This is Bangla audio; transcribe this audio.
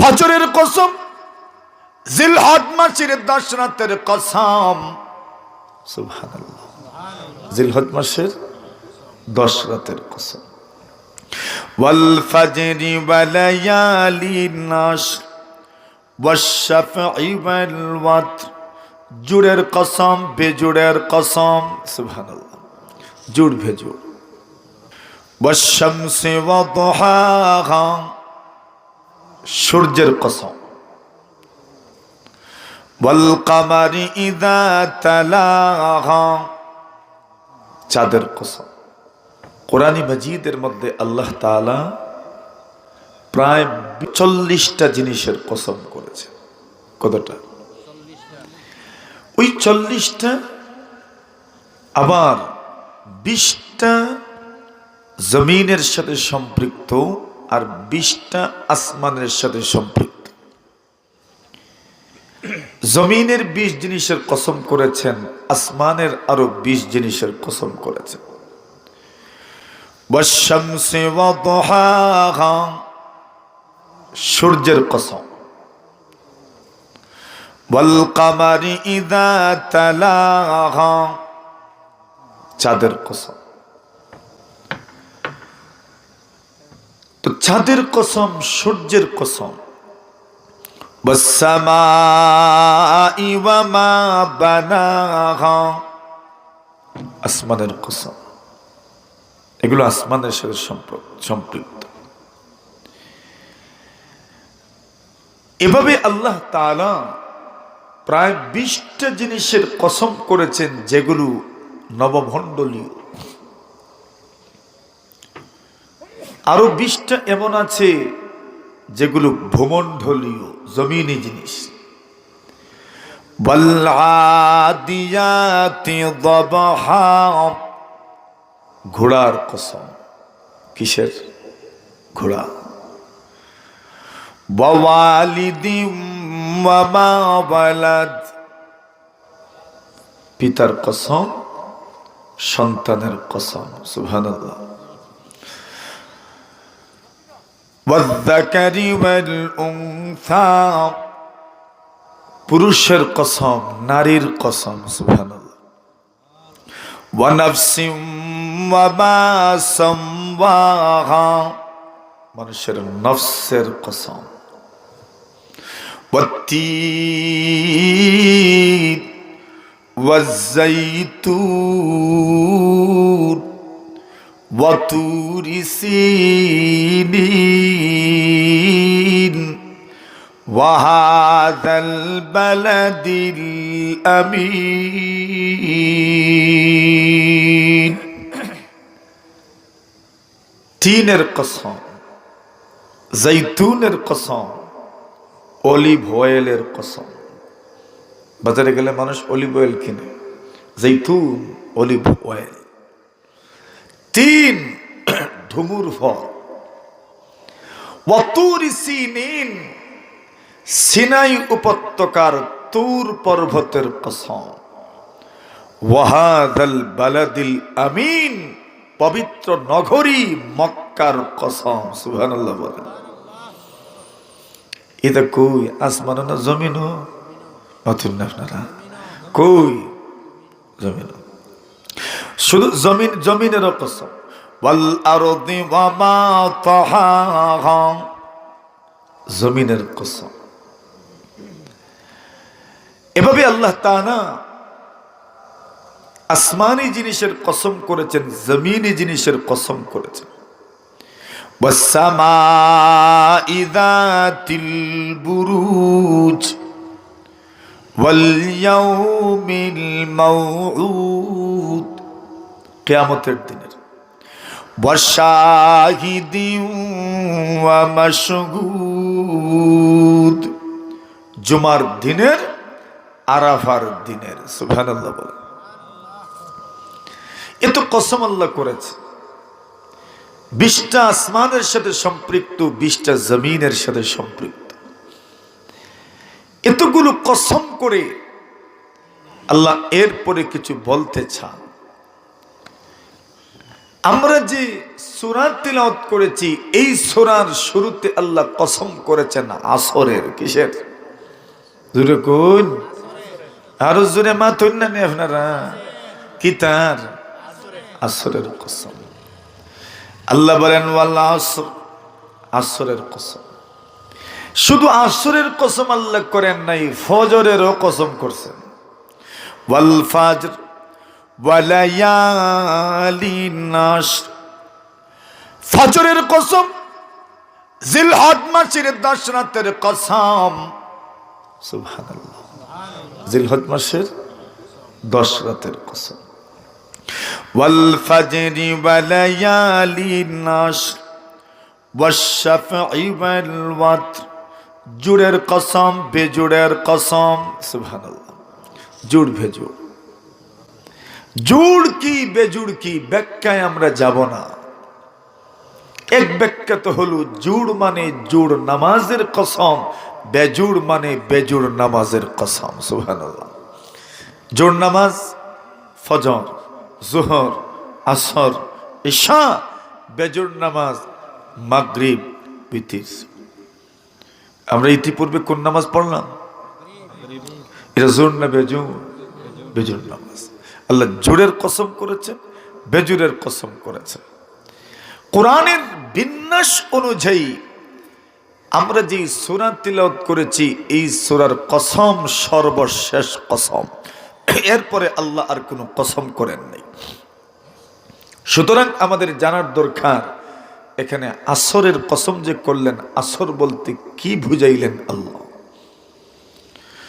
ফজরের কসম জিলহদ মাসের দশ রাতের কসম। জিলহদ মাসের দশ রাতের কসম। ফাজরি ওয়ালায়ালি নাশ ওয়াশফাই ওয়াল জুড়ের কসম, বেজুড়ের কসম। সুবহানাল্লাহ। জুড় ভেজুড়। ওয়াশামসি ওয়াদুহাহা সূর্যের কসম। ওয়াল কামারি ইদা তালাহা। চাঁদের কসম। কোরআনী মজিদের মধ্যে আল্লাহ তাআলা প্রায় চল্লিশটা জিনিসের কসম করেছে কতটা? ওই চল্লিশটা আবার বিশটা জমিনের সাথে সম্পৃক্ত আর বিশটা আসমানের সাথে সম্পৃক্ত। জমিনের বিশ জিনিসের কসম করেছেন, আসমানের আরও বিশ জিনিসের কসম করেছেন। সূর্যের কসম। চাঁদের কসম। চাঁদের কসম সূর্যের কসম। আসমানের কসম। এগুলো আসমানের সাথে সম্পৃক্ত। এভাবে আল্লাহ তালা প্রায় বিশটা জিনিসের কসম করেছেন যেগুলো নবমণ্ডলীয়। আরও বিশটা এমন আছে যেগুলো ভূমণ্ডলীয় জমিনি জিনিস। ঘোড়ার কসম। কিসের ঘোড়া? পিতার কসম, সন্তানের কসম, সুবহানাল্লাহ। والذكر والأنثى পুরুষের কসম নারীর কসম সুবহানাল্লাহ ونفس وما سواها মানুষের নফসের কসম والتين والزيتون وطور سينين وهذا البلد الأمين তিনের কসম জৈতুনের কসম অলিভ অয়েলের কসম বাজারে গেলে মানুষ অলিভ অয়েল কিনে জৈতুন অলিভ অয়েল তিন ধুমুর ফল। ওয়াতুর সিনিন, সিনাই উপত্যকার তুর পর্বতের কসম। ওয়াহাদাল বালাদিল আমিন, পবিত্র নগরী মক্কার কসম, সুবহানাল্লাহ বলেন। এটা কই আসমান না জমিন নতুন আপনারা? কই? জমিন শুধু জমিন, জমিনেরও কসম। জমিনের কসম। এভাবে আল্লাহ তানা আসমানি জিনিসের কসম করেছেন, জমিনি জিনিসের কসম করেছেন। বুরুজ। ওয়াল ইয়াউমিল মাউউদ। কেয়ামতের দিনের। বর্ষাহিদিউদ জুমার দিনের, আরাফার দিনের সুফানাল্লাহ বলে এ তো কসম আল্লাহ করেছে। বিশটা আসমানের সাথে সম্পৃক্ত, বিশটা জমিনের সাথে সম্পৃক্ত। এতগুলো কসম করে আল্লাহ এরপরে কিছু বলতে চান। আমরা যে সুরার তিলাওয়াত করেছি, এই সুরার শুরুতে আল্লাহ কসম করেছেন আসরের, কিসের? জোরে কোন আরও জোরে মা তৈন না নি আপনারা? কি তার? আসরের কসম। আল্লাহ বলেন ওয়াল্লাহ আসর, আসরের কসম। শুধু আসরের কসম আল্লাহ করেন নাই, ফজরেরও কসম করছেন। ওয়াল ফাজর ফজরের কসম জিলহদ মাসের দশ কসম। জিলহদ মাসের দশ কসম। ওয়ালায়ালিন নাশর ওয়াশফাই ওয়াল ওয়াতর জুড়ের কসম, বেজুড়ের কসম। সুবহানাল্লাহ। জুড় ভেজুড় জুড় কি বেজুড় কি ব্যাখ্যায় আমরা যাব না। এক ব্যাখ্যা তো হলো জুড় মানে জুড় নামাজের কসম, বেজুড় মানে বেজুড় নামাজের কসম, সুবহানাল্লাহ। জোর নামাজ, ফজর, জোহর, আসর ঈশা বেজুর নামাজ, মাগরিব, বিতির। আমরা ইতিপূর্বে কোন নামাজ পড়লাম? এটা জোর না বেজুর বেজুর নামাজ। আল্লাহ জোরের কসম করেছেন বেজুরের কসম করেছেন কোরআনের বিন্যাস অনুযায়ী আমরা যে সুরা তিলত করেছি, এই সুরার কসম সর্বশেষ কসম। এরপরে আল্লাহ আর কোনো কসম করেন নাই। সুতরাং আমাদের জানার দরকার, এখানে আসরের কসম যে করলেন, আসর বলতে কি বুঝাইলেন আল্লাহ?